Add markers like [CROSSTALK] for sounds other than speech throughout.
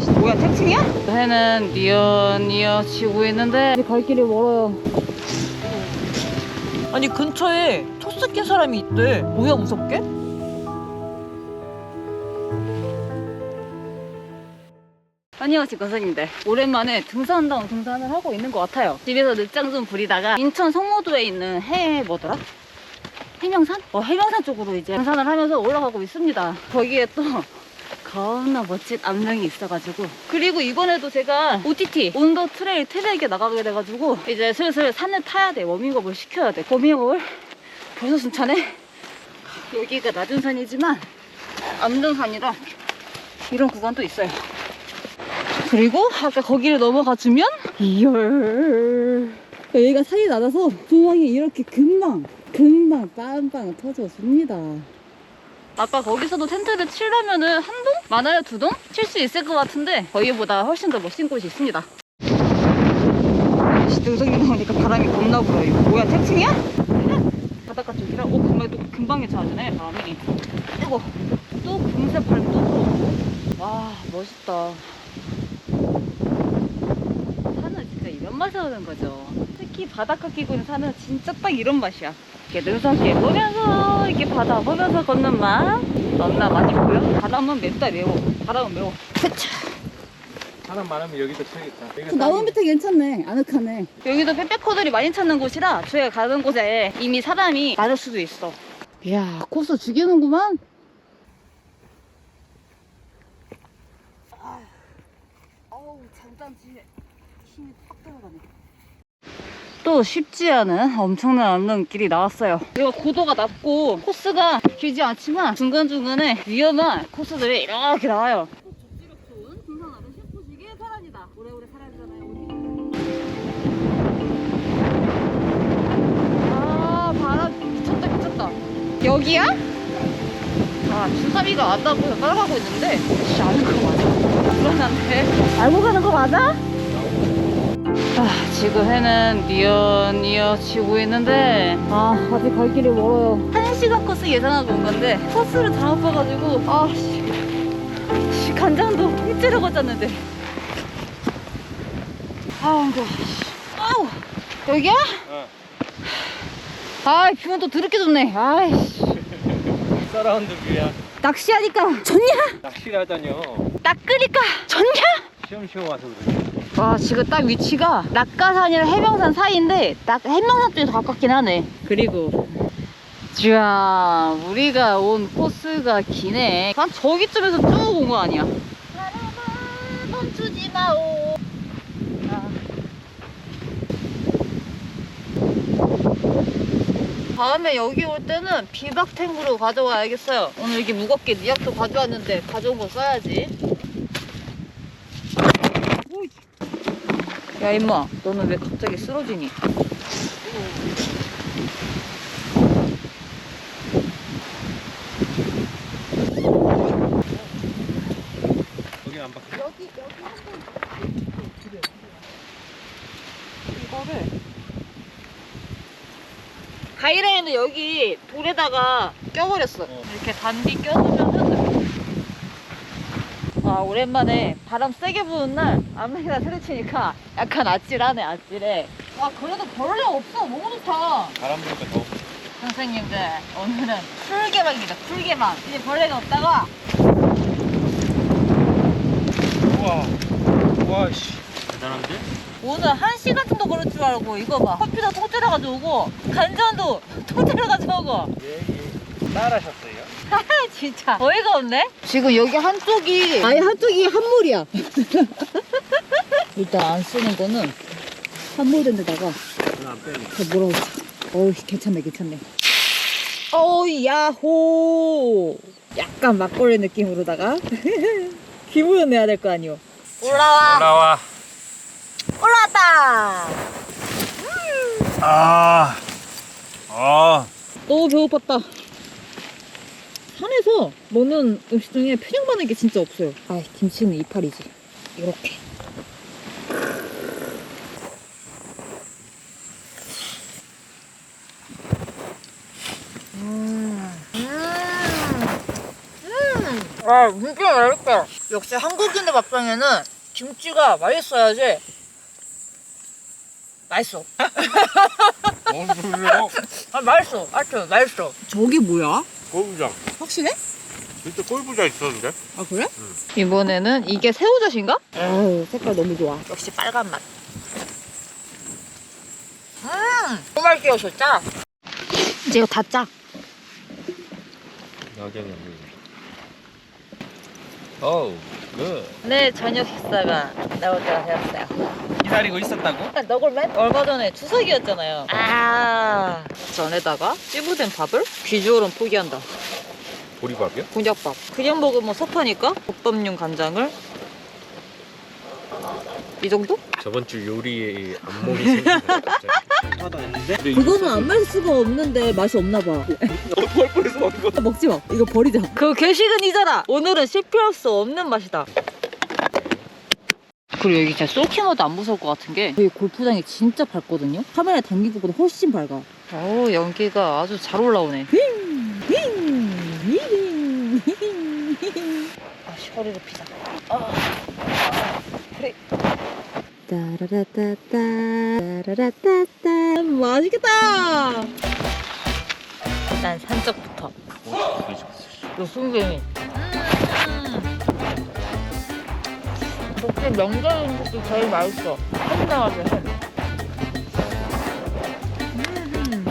씨, 뭐야 태풍이야? 해는 니어 니어 지고 있는데 갈 길이 멀어요. 아니 근처에 토스 낀 사람이 있대. 뭐야 무섭게? 안녕하세요 선생님들 오랜만에 등산다운 등산을 하고 있는 것 같아요 집에서 늦장 좀 부리다가 인천 성모도에 있는 해 뭐더라? 해명산? 어 해명산 쪽으로 이제 등산을 하면서 올라가고 있습니다 거기에 또 겁나 멋진 암릉이 있어가지고. 그리고 이번에도 제가 OTT 온도 트레일 트랙에 나가게 돼가지고 이제 슬슬 산을 타야 돼. 워밍업을 시켜야 돼. 워밍업을 벌써 순차네 여기가 낮은 산이지만 암릉산이라 이런 구간도 있어요. 그리고 아까 거기를 넘어가 주면 이열. 여기가 산이 낮아서 조망이 이렇게 금방 금방 빵빵 터져줍니다 아까 거기서도 텐트를 치려면은 한 동? 많아야 두 동? 칠 수 있을 것 같은데 거기보다 훨씬 더 멋진 곳이 있습니다 등산기 나오니까 바람이 겁나 불어요 이거 뭐야 태풍이야? 바닷가 쪽이라 오 금방 또 금방에 차지네 바람이 그리고 또 금세 불어오고 와 멋있다 산은 진짜 이런 맛에 오는 거죠. 특히 바닷가 끼고 있는 산은 진짜 딱 이런 맛이야. 이렇게 능선길 보면서 이렇게 바다 보면서 걷는 맛 너무나 맛있고요. 바람은 맵다 매워. 바람은 매워. 그쵸. 사람 많으면 여기도 쳐야겠다. 여기가 나무 밑에 괜찮네. 아늑하네. 여기도 백패커들이 많이 찾는 곳이라 저희가 가는 곳에 이미 사람이 많을 수도 있어. 이야 코스 죽이는구만. 어우 장단지에 힘이 팍 들어가네. 또 쉽지 않은 엄청난 암릉길이 나왔어요. 여기가 고도가 낮고 코스가 길지 않지만 중간중간에 위험한 코스들이 이렇게 나와요. 아 바람 미쳤다 미쳤다. 여기야? 아 주사위가 왔다고 따라가고 있는데 씨 아는 거 맞아. 불안한데 알고 가는 거 맞아? 아, 지금 해는 니어 니어 치고 있는데 아 아직 갈 길이 멀어요 한 시간 코스 예상하고 온 건데 코스를 잘못 봐가지고 아씨 씨, 간장도 일제를 걷었는데 아우 이거 아우 여기야? 어. 아이 뷰는 또 드럽게 좋네 아이씨 서라운드 뷰야. 낚시하니까 좋냐? 낚시를 하다뇨. 낚으니까 좋냐? 시험시험 와서 그래. 와 지금 딱 위치가 낙가산이랑 해명산 사이인데 딱 해명산 쪽에 더 가깝긴 하네. 그리고 자 우리가 온 코스가 기네. 한 저기쯤에서 쭉 온 거 아니야. 바람아 멈추지 마오. 아. 다음에 여기 올 때는 비박탱으로 가져와야겠어요. 오늘 이렇게 무겁게 니약도 가져왔는데 가져온 거 써야지 야 임마 너는 왜 갑자기 쓰러지니? 여기 안 바뀌어. 여기 여기 한번 이거를 가이라인을 여기 돌에다가 껴버렸어 어. 이렇게 단디 껴주면은 아 오랜만에 바람 세게 부는 날 암내기다 소리치니까 약간 아찔하네 아찔해 와 그래도 벌레 없어 너무 좋다 바람 부니까 더. 선생님들 오늘은 풀개방입니다 풀개방 이제 벌레가 없다가 우와. 우와, 씨. 대단한데? 오늘 한 시간 정도 걸을 줄 알고 이거 봐 커피도 통째로 가져오고 간장도 [LAUGHS] 통째로 가져오고 예, 예. 따라하셨어요? [LAUGHS] 진짜 어이가 없네 지금 여기 한쪽이 아예 한쪽이 한물이야 [LAUGHS] 일단 안 쓰는 거는 한물 된 데다가 저는 안 뭐라고 어우 괜찮네 괜찮네 어우 야호 약간 막걸리 느낌으로다가 [LAUGHS] 기분은 내야 될 거 아니오 올라와 올라와. 올라왔다 아. 아. 너무 배고팠다. 산에서 먹는 음식 중에 편향 받는 게 진짜 없어요. 아, 김치는 이파리지. 이렇게. 음. 음. 음. 아, 와 진짜 맛있다. 역시 한국인의 밥상에는 김치가 맛있어야지. 맛있어. 뭔 소리야? [LAUGHS] 아 맛있어. 하여튼 맛있어. 저게 뭐야? 골부장. 확실해? 진짜 골부장 있었는데? 아 그래? 이번에는 이게 새우젓인가? 아 색깔 너무 좋아. 역시 빨간 맛. 음, 너무 맛있게 오셨죠? 이제 이거 다 짜. 나경이 안 어우, 굿. 네, 저녁 식사가 때가 되었어요. 기다리고 있었다고? 너굴맨? 얼마 전에 추석이었잖아요. 아, 전에다가 찌부된 밥을 비주얼은 포기한다. 보리밥이요? 곤약밥. 그냥 먹으면 섭하니까 덮밥용 간장을 이 정도? 저번 주 요리에 안목이 생겼네, 갑자기. 그거는 안 마실 수가 없는데 맛이 없나 봐. 어떡할 뻔해서 먹는 거 먹지 마. 이거 버리자. 그 괴식은이잖아. 오늘은 실패할 수 없는 맛이다. 그리고 여기 진짜 쏠킹어도 안 무서울 것 같은 게 여기 골프장이 진짜 밝거든요. 카메라에 담긴 것보다 훨씬 밝아. 오 연기가 아주 잘 올라오네. 아 허리를 피자. 아, 그래. 따라라따따 따라라따따 맛있겠다. 일단 산적부터. 요 순경이. 그렇게 명절 음식도 제일 맛있어. 햄 나와서 햄. 음.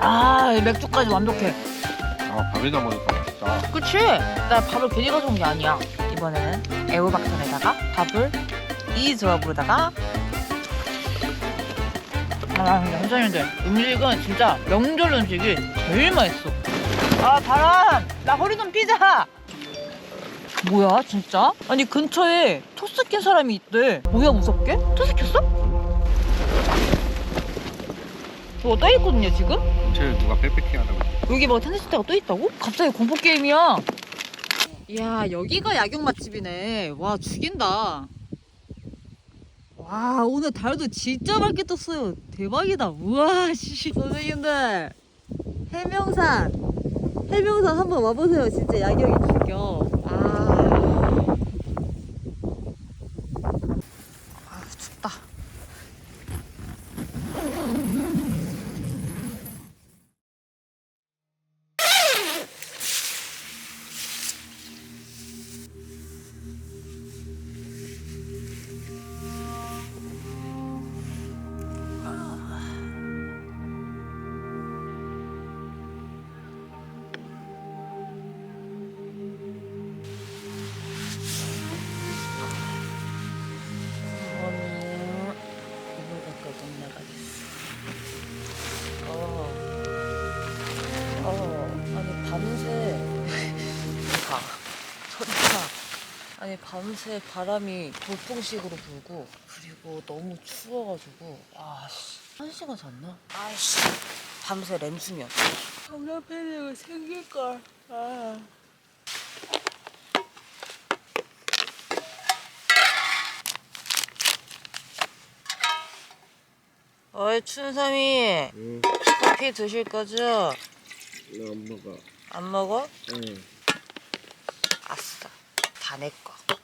아, 이 맥주까지 완벽해. 아, 밥에다 먹으니까 맛있다. 그치? 나 밥을 괜히 가져온 게 아니야. 이번에는 애호박전에다가 밥을 이 조합으로다가 아, 명절인데 음식은 진짜 명절 음식이 제일 맛있어. 아, 바람! 나 허리 좀 피자! 뭐야, 진짜? 아니, 근처에 토스 낀 사람이 있대. 뭐야, 무섭게? 토스 켰어? 뭐떠 있거든요, 지금? 쟤 누가 빽빽해 하다고. 여기 뭐 텐트시트가 또 있다고? 갑자기 공포 게임이야. 이야 여기가 야경 맛집이네. 와 죽인다. 와 오늘 달도 진짜 밝게 떴어요. 대박이다. 우와 씨. 선생님들 해명산 해명산 한번 와보세요. 진짜 야경이 죽여. 밤새 바람이 돌풍식으로 불고 그리고 너무 추워가지고 아씨 한 시간 잤나? 아이씨 밤새 램수면 정답해내가 생길걸 아. 어이 춘삼이 응, 커피 드실 거죠? 나안 먹어. 안 먹어? 응. 아싸 다 내 거.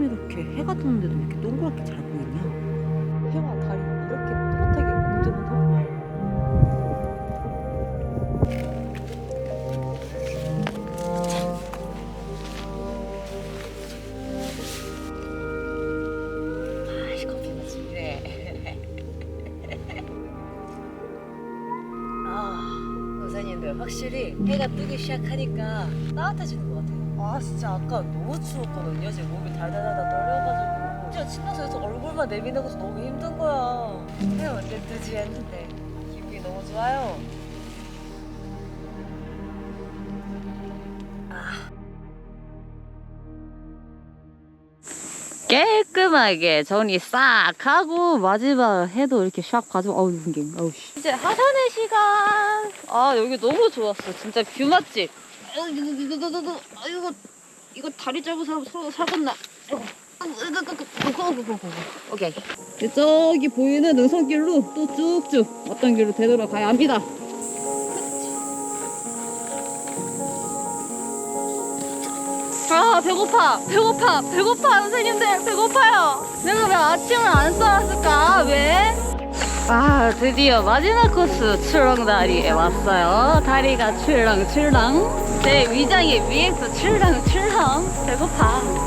어쩜 이렇게 해가 떴는데도 이렇게 동그랗게 잘 보이냐? 해와 달이 이렇게 또렷하게 공존한다고? 아이 커피 맛있네. 아 [LAUGHS] 선생님들 확실히 해가 뜨기 시작하니까 따뜻해지는 것 같아요. 아 진짜 아까 너무 추웠거든요. 지금 몸이 달달달달 떨려가지고 진짜 침낭에서 얼굴만 내미는 것도 너무 힘든 거야. 해요 언제 뜨지 했는데 기분이 너무 좋아요. 깔끔하게 정리 싹 하고 마지막 해도 이렇게 샥 봐주고 어우 흥경 어우 씨. 이제 하산의 시간 아 여기 너무 좋았어 진짜 뷰 맛집 아이고 이거 이거 이거 이거 이거 이거 다리 사람 서로 살겄나? 오케이. 저기 보이는 능선길로 또 쭉쭉 어떤 길로 되돌아가야 합니다. 아 배고파. 배고파. 배고파 선생님들. 배고파요. 내가 왜 아침을 안 쏴왔을까? 왜? 아 드디어 마지막 코스 출렁다리에 왔어요. 다리가 출렁출렁 제 위장이 위에서 출렁출렁 배고파